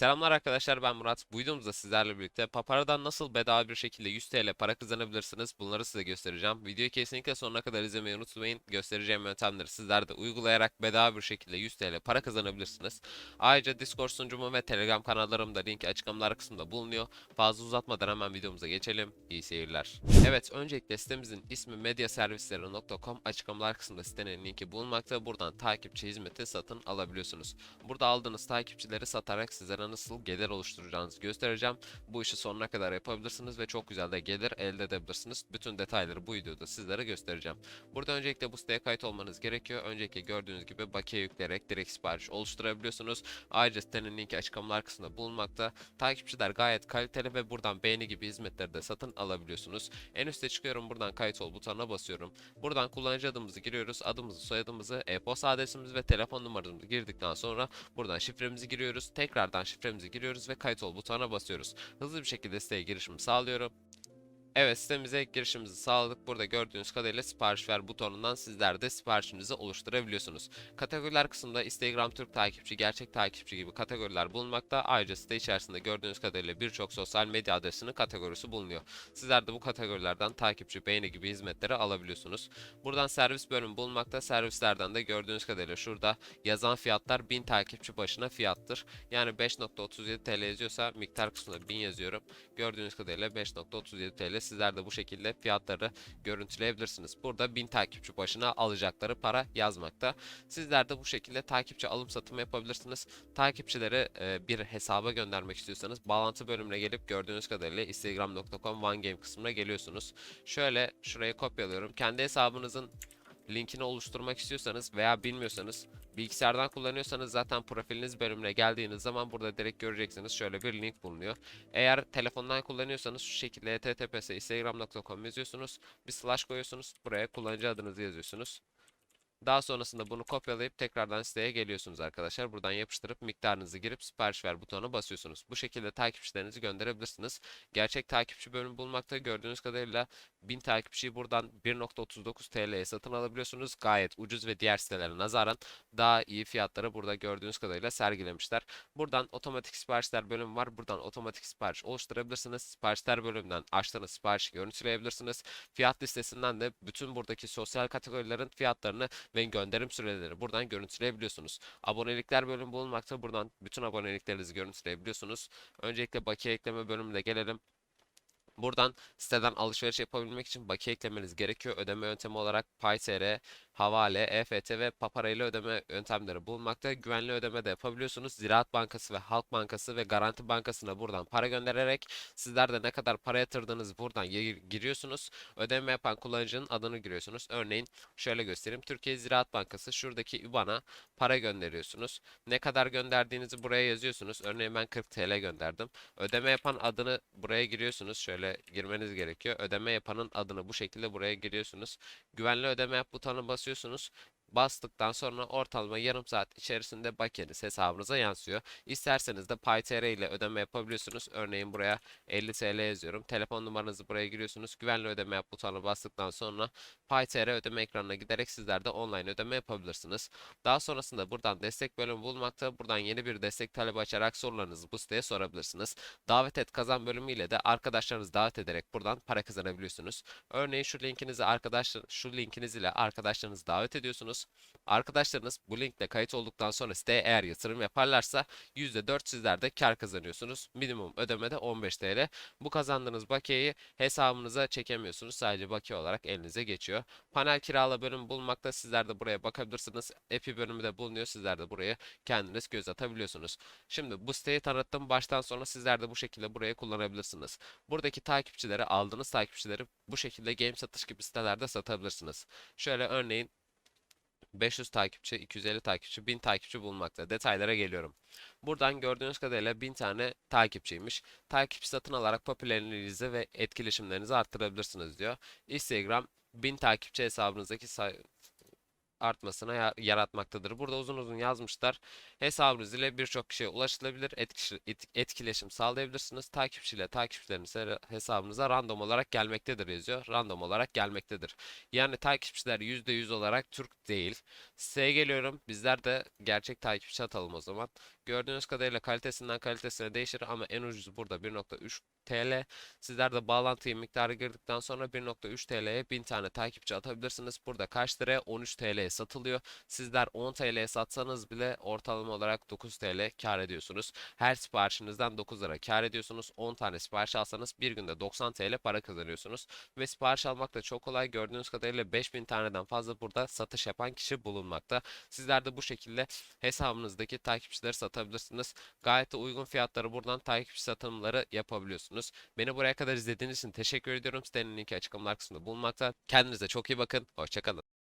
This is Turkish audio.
Selamlar arkadaşlar ben Murat. Bu videomuzda sizlerle birlikte Papara'dan nasıl bedava bir şekilde 100 TL para kazanabilirsiniz bunları size göstereceğim. Videoyu kesinlikle sonuna kadar izlemeyi unutmayın. Göstereceğim yöntemleri sizler de uygulayarak bedava bir şekilde 100 TL para kazanabilirsiniz. Ayrıca Discord sunucumu ve Telegram kanallarımda link açıklamalar kısmında bulunuyor. Fazla uzatmadan hemen videomuza geçelim. İyi seyirler. Evet öncelikle sitemizin ismi medyaservisleri.com açıklamalar kısmında sitenin linki bulunmakta. Buradan takipçi hizmeti satın alabiliyorsunuz. Burada aldığınız takipçileri satarak sizlere nasıl gelir oluşturacağınızı göstereceğim. Bu işi sonuna kadar yapabilirsiniz ve çok güzel de gelir elde edebilirsiniz. Bütün detayları bu videoda sizlere göstereceğim. Burada öncelikle bu siteye kayıt olmanız gerekiyor. Öncelikle gördüğünüz gibi bakiye yükleyerek direkt sipariş oluşturabiliyorsunuz. Ayrıca sitenin linki açıklamalar kısmında bulunmakta. Takipçiler gayet kaliteli ve buradan beğeni gibi hizmetleri de satın alabiliyorsunuz. En üste çıkıyorum buradan kayıt ol butonuna basıyorum. Buradan kullanıcı adımızı giriyoruz. Adımızı, soyadımızı, e-posta adresimizi ve telefon numaramızı girdikten sonra buradan şifremizi giriyoruz. Tekrardan şifremizi giriyoruz ve kayıt ol butonuna basıyoruz. Hızlı bir şekilde siteye girişimi sağlıyorum. Evet sitemize girişimizi sağladık. Burada gördüğünüz kadarıyla sipariş ver butonundan sizler de siparişinizi oluşturabiliyorsunuz. Kategoriler kısmında Instagram Türk takipçi, gerçek takipçi gibi kategoriler bulunmakta. Ayrıca site içerisinde gördüğünüz kadarıyla birçok sosyal medya adresinin kategorisi bulunuyor. Sizler de bu kategorilerden takipçi, beğeni gibi hizmetleri alabiliyorsunuz. Buradan servis bölümü bulunmakta. Servislerden de gördüğünüz kadarıyla şurada yazan fiyatlar 1000 takipçi başına fiyattır. Yani 5.37 TL yazıyorsa miktar kısmında 1000 yazıyorum. Gördüğünüz kadarıyla 5.37 TL sizler de bu şekilde fiyatları görüntüleyebilirsiniz. Burada 1000 takipçi başına alacakları para yazmakta. Sizler de bu şekilde takipçi alım satım yapabilirsiniz. Takipçileri e, bir hesaba göndermek istiyorsanız bağlantı bölümüne gelip gördüğünüz kadarıyla instagram.com OneGame kısmına geliyorsunuz. Şöyle şuraya kopyalıyorum. Kendi hesabınızın linkini oluşturmak istiyorsanız veya bilmiyorsanız bilgisayardan kullanıyorsanız zaten profiliniz bölümüne geldiğiniz zaman burada direkt göreceksiniz şöyle bir link bulunuyor. Eğer telefondan kullanıyorsanız şu şekilde https instagram.com yazıyorsunuz. Bir slash koyuyorsunuz. Buraya kullanıcı adınızı yazıyorsunuz. Daha sonrasında bunu kopyalayıp tekrardan siteye geliyorsunuz arkadaşlar. Buradan yapıştırıp miktarınızı girip sipariş ver butonuna basıyorsunuz. Bu şekilde takipçilerinizi gönderebilirsiniz. Gerçek takipçi bölümü bulmakta gördüğünüz kadarıyla 1000 takipçiyi buradan 1.39 TL'ye satın alabiliyorsunuz. Gayet ucuz ve diğer sitelere nazaran daha iyi fiyatları burada gördüğünüz kadarıyla sergilemişler. Buradan otomatik siparişler bölümü var. Buradan otomatik sipariş oluşturabilirsiniz. Siparişler bölümünden açtığınız siparişi görüntüleyebilirsiniz. Fiyat listesinden de bütün buradaki sosyal kategorilerin fiyatlarını ve gönderim süreleri buradan görüntüleyebiliyorsunuz. Abonelikler bölümü bulunmakta. Buradan bütün aboneliklerinizi görüntüleyebiliyorsunuz. Öncelikle bakiye ekleme bölümüne gelelim. Buradan siteden alışveriş yapabilmek için bakiye eklemeniz gerekiyor. Ödeme yöntemi olarak PayTR, havale, EFT ve Papara ile ödeme yöntemleri bulunmakta. Güvenli ödeme de yapabiliyorsunuz. Ziraat Bankası ve Halk Bankası ve Garanti Bankası'na buradan para göndererek sizler de ne kadar para yatırdığınızı buradan gir- giriyorsunuz. Ödeme yapan kullanıcının adını giriyorsunuz. Örneğin şöyle göstereyim. Türkiye Ziraat Bankası şuradaki IBAN'a para gönderiyorsunuz. Ne kadar gönderdiğinizi buraya yazıyorsunuz. Örneğin ben 40 TL gönderdim. Ödeme yapan adını buraya giriyorsunuz. Şöyle girmeniz gerekiyor. Ödeme yapanın adını bu şekilde buraya giriyorsunuz. Güvenli ödeme yap butonuna basıyorsunuz. Bastıktan sonra ortalama yarım saat içerisinde bakiyeniz hesabınıza yansıyor. İsterseniz de PayTR ile ödeme yapabiliyorsunuz. Örneğin buraya 50 TL yazıyorum. Telefon numaranızı buraya giriyorsunuz. Güvenli ödeme yap butonuna bastıktan sonra PayTR ödeme ekranına giderek sizler de online ödeme yapabilirsiniz. Daha sonrasında buradan destek bölümü bulmakta. Buradan yeni bir destek talebi açarak sorularınızı bu siteye sorabilirsiniz. Davet et kazan bölümü ile de arkadaşlarınızı davet ederek buradan para kazanabiliyorsunuz. Örneğin şu linkinizi arkadaş şu linkiniz ile arkadaşlarınızı davet ediyorsunuz. Arkadaşlarınız bu linkle kayıt olduktan sonra siteye eğer yatırım yaparlarsa %4 sizler de kar kazanıyorsunuz. Minimum ödeme de 15 TL. Bu kazandığınız bakiyeyi hesabınıza çekemiyorsunuz. Sadece bakiye olarak elinize geçiyor. Panel kirala bölümü bulunmakta. Sizler de buraya bakabilirsiniz. Epi bölümü de bulunuyor. Sizler de buraya kendiniz göz atabiliyorsunuz. Şimdi bu siteyi tanıttım. Baştan sona sizler de bu şekilde buraya kullanabilirsiniz. Buradaki takipçileri, aldığınız takipçileri bu şekilde game satış gibi sitelerde satabilirsiniz. Şöyle örneğin 500 takipçi, 250 takipçi, 1000 takipçi bulunmakta. Detaylara geliyorum. Buradan gördüğünüz kadarıyla 1000 tane takipçiymiş. Takipçi satın alarak popülerliğinizi ve etkileşimlerinizi arttırabilirsiniz diyor. Instagram 1000 takipçi hesabınızdaki say artmasına ya- yaratmaktadır. Burada uzun uzun yazmışlar. Hesabınız ile birçok kişiye ulaşılabilir, etkileşim sağlayabilirsiniz. Takipçiyle takipçileriniz he- hesabınıza random olarak gelmektedir yazıyor. Random olarak gelmektedir. Yani takipçiler %100 olarak Türk değil. Siteye geliyorum. Bizler de gerçek takipçi atalım o zaman. Gördüğünüz kadarıyla kalitesinden kalitesine değişir ama en ucuzu burada 1.3 TL. Sizler de bağlantıya miktarı girdikten sonra 1.3 TL'ye 1000 tane takipçi atabilirsiniz. Burada kaç liraya? 13 TL'ye satılıyor. Sizler 10 TL'ye satsanız bile ortalama olarak 9 TL kar ediyorsunuz. Her siparişinizden 9 lira kar ediyorsunuz. 10 tane sipariş alsanız bir günde 90 TL para kazanıyorsunuz. Ve sipariş almak da çok kolay. Gördüğünüz kadarıyla 5000 taneden fazla burada satış yapan kişi bulunmakta. Sizler de bu şekilde hesabınızdaki takipçileri satabilirsiniz. Gayet de uygun fiyatları buradan takipçi satımları yapabiliyorsunuz. Beni buraya kadar izlediğiniz için teşekkür ediyorum. Sitenin linki açıklamalar kısmında bulunmakta. Kendinize çok iyi bakın. Hoşçakalın.